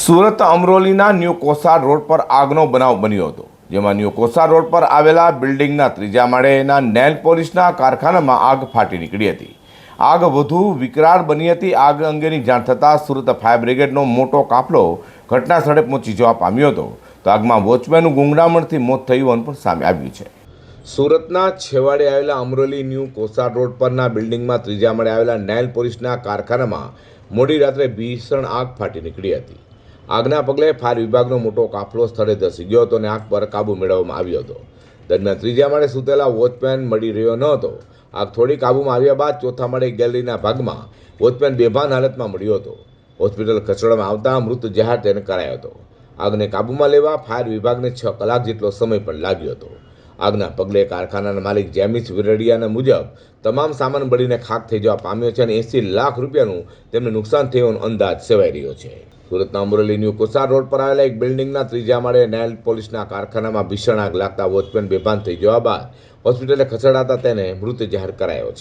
સુરત અમરોલીના new કોસાર road પર આગનો બનાવ બન્યો હતો, જેમાં ન્યૂ કોસાર રોડ પર આવેલા બિલ્ડિંગના ત્રીજા માળેના નેલ પોલિશના કારખાનામાં આગ ફાટી નીકળી હતી. આગ વધુ વિકરાળ બની હતી. આગ અંગેની જાણ થતાં સુરત ફાયર બ્રિગેડનો મોટો કાફલો ઘટના સ્થળે પહોંચી જવા પામ્યો હતો. તો આગમાં વોચમેનનું ગુંગડામણથી મોત થયું હોવાનું પણ સામે આવ્યું છે. સુરતના છેવાડે આવેલા અમરોલી ન્યૂ કોસાર રોડ પરના બિલ્ડિંગમાં ત્રીજા માળે આવેલા નેલ પોલિશના કારખાનામાં મોડી રાત્રે ભીષણ આગ ફાટી નીકળી હતી. આગના પગલે ફાયર વિભાગનો મોટો કાફલો સ્થળે ધસી ગયો હતો અને આગ પર કાબૂ મેળવવામાં આવ્યો હતો. દરમિયાન ત્રીજા માળે સૂતેલા વોચમેન મળી રહ્યો ન હતો. આગ થોડી કાબૂમાં આવ્યા બાદ ચોથા માળે ગેલેરીના ભાગમાં વોચમેન બેભાન હાલતમાં મળ્યો હતો. હોસ્પિટલ ખસેડવામાં આવતા મૃત જાહેર તેને કરાયો હતો. આગને કાબૂમાં લેવા ફાયર વિભાગને છ કલાક જેટલો સમય પણ લાગ્યો હતો. આગના પગલે કારખાનાના માલિક જેમિસ વિરડિયાના મુજબ તમામ સામાન બળીને ખાક થઈ જવા પામ્યો છે અને એંસી લાખ રૂપિયાનું તેમને નુકસાન થયોનો અંદાજ સેવાઈ રહ્યો છે. સુરતના અમરેલીની ન્યૂ કોસાર રોડ પર આવેલા એક બિલ્ડિંગના ત્રીજા માળે નેલ પોલીસના કારખાનામાં ભીષણ આગ લાગતા વોચમેન બેભાન થઈ જવા બાદ હોસ્પિટલે ખસેડાતા તેને મૃત જાહેર કરાયો છે.